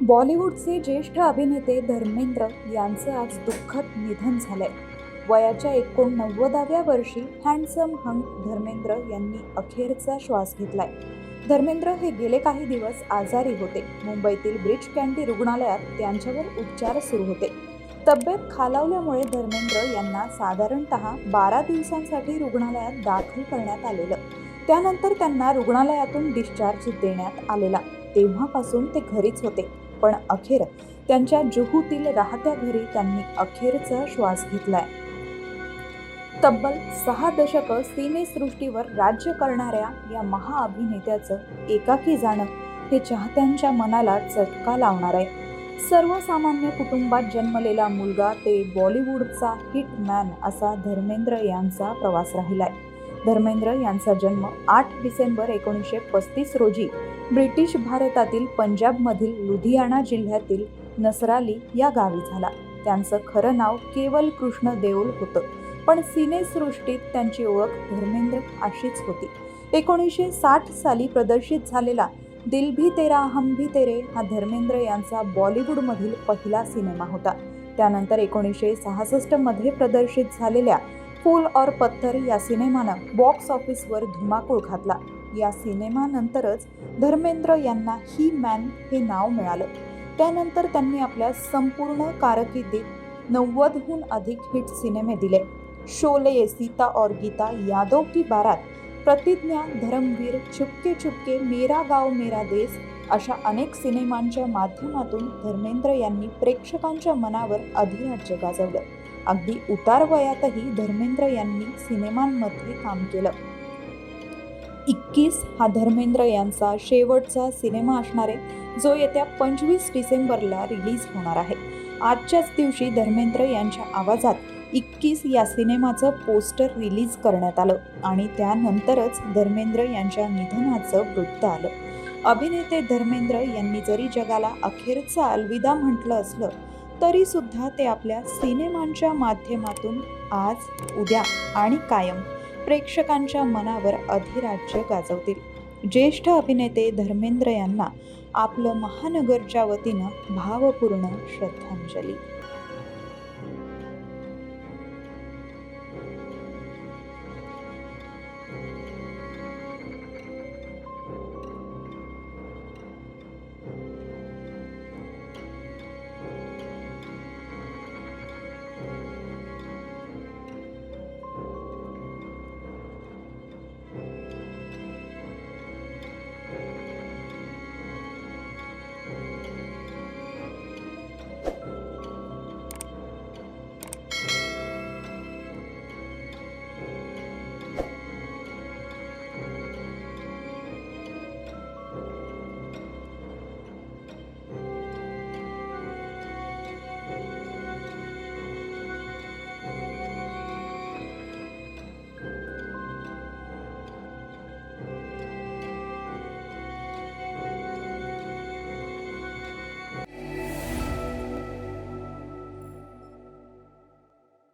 बॉलिवूडचे ज्येष्ठ अभिनेते धर्मेंद्र यांचं आज दुःखद निधन झालंय. वयाच्या एकोणनव्वदाव्या वर्षी हँडसम हंग धर्मेंद्र यांनी अखेरचा श्वास घेतलाय. धर्मेंद्र हे गेले काही दिवस आजारी होते. मुंबईतील ब्रिज कँडी रुग्णालयात त्यांच्यावर उपचार सुरू होते. तब्येत खालावल्यामुळे धर्मेंद्र यांना साधारणत बारा दिवसांसाठी रुग्णालयात दाखल करण्यात आलेलं. त्यानंतर त्यांना रुग्णालयातून डिस्चार्ज देण्यात आलेला. तेव्हापासून ते घरीच होते. पण अखेर त्यांच्या जुहूतील राहत्या घरी त्यांनी अखेरचा श्वास घेतलाय. तब्बल सहा दशकं सिनेसृष्टीवर राज्य करणाऱ्या या महाअभिनेत्याचं एकाकी जाणं हे चाहत्यांच्या मनाला चटका लावणार आहे. सर्वसामान्य कुटुंबात जन्मलेला मुलगा ते बॉलिवूडचा हिटमॅन असा धर्मेंद्र यांचा प्रवास राहिलाय. धर्मेंद्र यांचा जन्म आठ डिसेंबर एकोणीसशे पस्तीस रोजी ब्रिटिश भारतातील पंजाबमधील लुधियाना जिल्ह्यातील नसराली या गावी झाला. त्यांचं खरं नाव केवल कृष्ण देऊल होतं पण सिनेसृष्टीत त्यांची ओळख धर्मेंद्र अशीच होती. एकोणीसशे साठ साली प्रदर्शित झालेला दिल भी तेरा हम भी तेरे हा धर्मेंद्र यांचा बॉलिवूडमधील पहिला सिनेमा होता. त्यानंतर एकोणीसशे सहासष्टमध्ये प्रदर्शित झालेल्या फूल और पत्थर या सिनेमानं बॉक्स ऑफिसवर धुमाकूळ घातला. या सिनेमानंतरच धर्मेंद्र यांना ही मॅन हे नाव मिळालं. त्यानंतर त्यांनी आपल्या संपूर्ण कारकिर्दीत नव्वदहून अधिक हिट सिनेमे दिले. शोले सीता और गीता यादव की बारात प्रतिज्ञा धर्मवीर चुपके चुपके मेरा गाव मेरा देश अशा अनेक सिनेमांच्या माध्यमातून धर्मेंद्र यांनी प्रेक्षकांच्या मनावर अधिराज्य गाजवलं. अगदी उतार वयातही धर्मेंद्र यांनी सिनेमांमध्ये काम केलं. इक्कीस हा धर्मेंद्र यांचा शेवटचा सिनेमा असणार आहे जो येत्या पंचवीस डिसेंबरला रिलीज होणार आहे. आजच्याच दिवशी धर्मेंद्र यांच्या आवाजात इक्कीस या सिनेमाचं पोस्टर रिलीज करण्यात आलं आणि त्यानंतरच धर्मेंद्र यांच्या निधनाचं वृत्त आलं. अभिनेते धर्मेंद्र यांनी जरी जगाला अखेरचा अलविदा म्हटलं असलं तरी सुद्धा ते आपल्या सिनेमांच्या माध्यमातून आज उद्या आणि कायम प्रेक्षकांच्या मनावर अधिराज्य गाजवतील. ज्येष्ठ अभिनेते धर्मेंद्र यांना आपलं महानगरच्या वतीनं भावपूर्ण श्रद्धांजली.